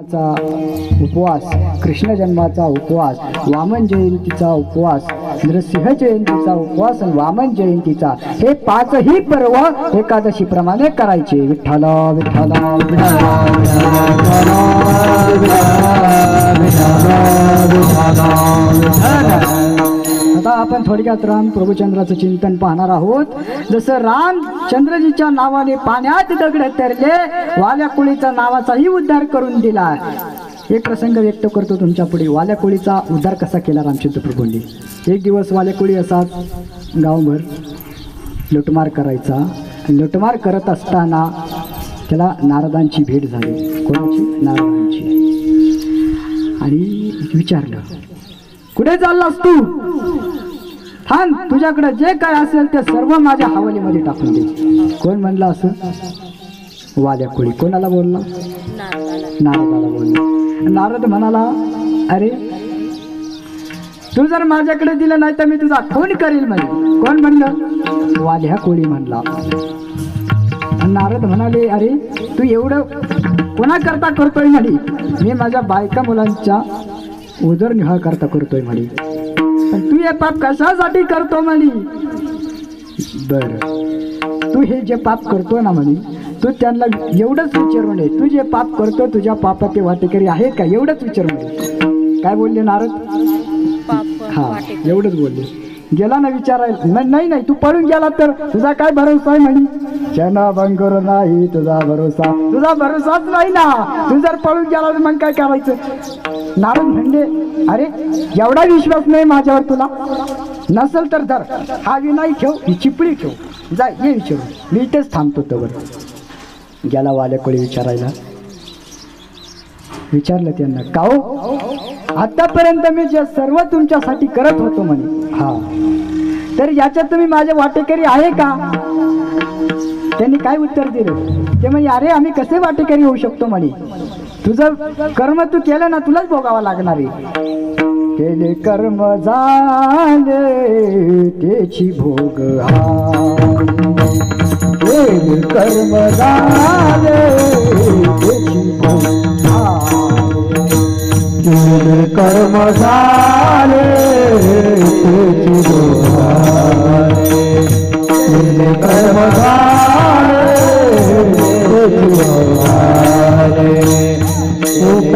उपवास कृष्ण जन्माचा उपवास वामन जयंतीचा उपवास नृसिंह जयंतीचा उपवास आणि वामन जयंतीचा हे पाचही पर्व एकादशी प्रमाणे करायचे. विठ्ठल विठ्ठल आता आपण थोडक्यात राम प्रभुचंद्राचं चिंतन पाहणार आहोत. जसं राम चंद्रजीच्या नावाने पाण्यात दगड तरले वाल्या कुळीचा नावाचाही उद्धार करून दिला. एक प्रसंग व्यक्त करतो तुमच्यापुढे. वाल्या कोळीचा उद्धार कसा केला रामचंद्र प्रभूंनी? एक दिवस वाल्या कोळी असाच गावभर लुटमार करायचा. लुटमार करत असताना त्याला नारदांची भेट झाली. कोणाची? नारदांची. आणि विचारलं कुठे चाललास तू? थांब तुझ्याकडे जे काय असेल ते सर्व माझ्या हवालीमध्ये टाकून दे. कोण म्हणलं असं? वाद्या कोळी कोणाला बोलला? नारदाला बोलला. नारद म्हणाला अरे तू जर माझ्याकडे दिलं नाही तर मी तुझा खून करील म्हणे. कोण म्हणलं? वाद्या कोळी म्हणला. नारद म्हणाले अरे तू एवढं कोणाकरता करतोय म्हणे? मी माझ्या बायका मुलांच्या उदरनिर्वाह करता करतोय म्हणे. पण तू हे पाप कशासाठी करतो म्हणे? बर. तू हे जे पाप करतो ना म्हणे तू त्यांना एवढंच विचारू नये तू जे पाप करतो तुझ्या पापाचे वाटेकरी आहेत का? एवढंच विचारू नये काय बोलले नारद? हा एवढंच बोलले. गेला ना विचारायला? नाही नाही तू पळून गेला तर तुझा काय भरोसा आहे म्हणे? चना बंगर नाही तुझा भरोसा. तुझा भरोसाच नाही ना. तू जर पळून गेला तर मग काय करायचं? नारद म्हणजे अरे एवढा विश्वास नाही माझ्यावर तुला? नसल तर धर हा विनाई ठेव ही चिपळी ठेव. जा ये विचारू मी इथेच थांबतो तवर. गेला वाल्याकडे विचारायला. विचारलं त्यांना का हो? आतापर्यंत मी जे सर्व तुमच्यासाठी करत होतो म्हणे. हा. तर याच्यात तुम्ही माझे वाटेकरी आहे का? त्यांनी काय उत्तर दिलं? ते म्हणजे अरे आम्ही कसे वाटेकरी होऊ शकतो म्हणे? तुझं कर्म तू केलं ना तुलाच भोगावं लागणार आहे. केले कर्म झाले त्याची भोग केले कर्म झाले त्याची भोग केले कर्म झाले त्याची भोग केले कर्म झाले त्याची भोग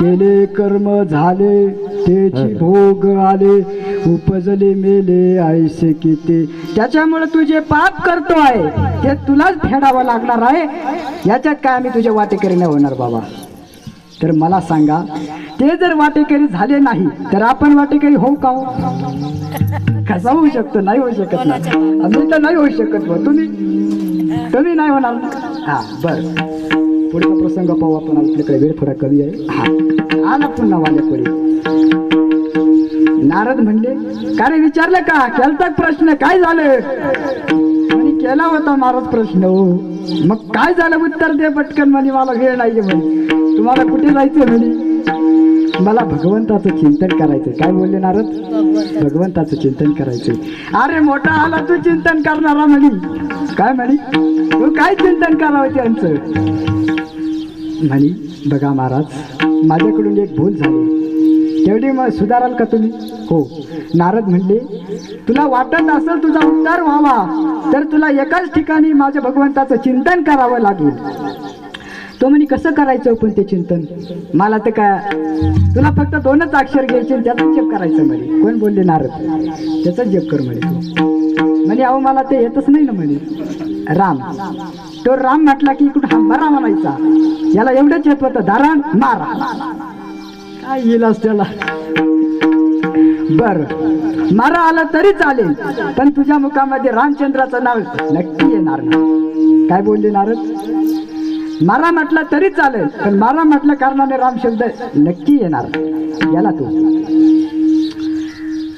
केले कर्म झाले त्याची भोग आले उपजले मेले ऐसे किती. त्याच्यामुळे तू जे पाप करतो आहे ते तुलाच फेडावं लागणार आहे. याच्यात काय आम्ही तुझ्या वाटेकरी नाही होणार बाबा. तर मला सांगा ते जर वाटेकरी झाले नाही तर आपण वाटेकरी होऊ का हो? कसा होऊ शकतो? नाही होऊ शकत ना. आम्ही तर नाही होऊ शकत बुवा. तुम्ही? तुम्ही नाही होणार हा बर. पुढचा प्रसंग पाहू आपण. आपल्याकडे वेळ थोडा कमी आहे. हा. आला पुन्हा वाल्या नारद म्हणले का रे विचारलं का? केलता प्रश्न? काय झालं? आणि केला होता नारद प्रश्न हो. मग काय झालं? उत्तर दे पटकन. म्हणे मला वेळ नाही म्हणे तुम्हाला कुठे जायचं म्हणे मला भगवंताचं चिंतन करायचं काय बोलले नारद? भगवंताचं. चिंतन करायचं अरे मोठा आला तू चिंतन करणारा म्हणे. काय म्हणे? तू काय चिंतन करावं त्यांचं म्हणे बघा महाराज माझ्याकडून एक भूल झाली. तेवढी मग सुधाराल का तुम्ही? हो. नारद म्हणले तुला वाटत असेल तुझा उद्धार व्हावा तर तुला एकाच ठिकाणी माझ्या भगवंताचं चिंतन करावं लागेल. तो म्हणे कसं करायचं पण ते चिंतन? मला तर काय तुला फक्त दोनच अक्षर घ्यायचे आणि जप करायचं म्हणे. कोण बोलले नारद? त्याचा जप कर म्हणे म्हणे अहो मला ते येतच नाही ना म्हणे. राम. तो राम म्हटला की कुठं हा म्हणायचा. याला एवढंच येत होतं धारण मारा. काय येईल त्याला? बर. मारा आलं तरी चालेल पण तुझ्या मुखामध्ये रामचंद्राचं नाव नक्की येणार नाही. काय बोलले नारद? मारा म्हटलं तरी चालेल पण मारा म्हटलं कारणाने राम शब्द नक्की येणार. याला तू.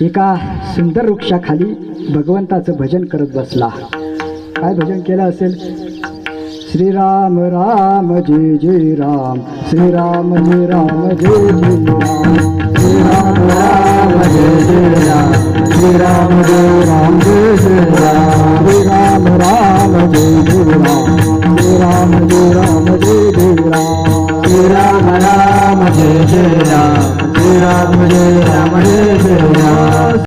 एका सुंदर वृक्षाखाली भगवंताचं भजन करत बसला. काय भजन केलं असेल? श्रीराम राम जय जय राम. श्रीराम जय राम जय जय राम. श्रीराम राम जय जय राम. श्रीराम जय राम जय जय राम. श्रीराम राम.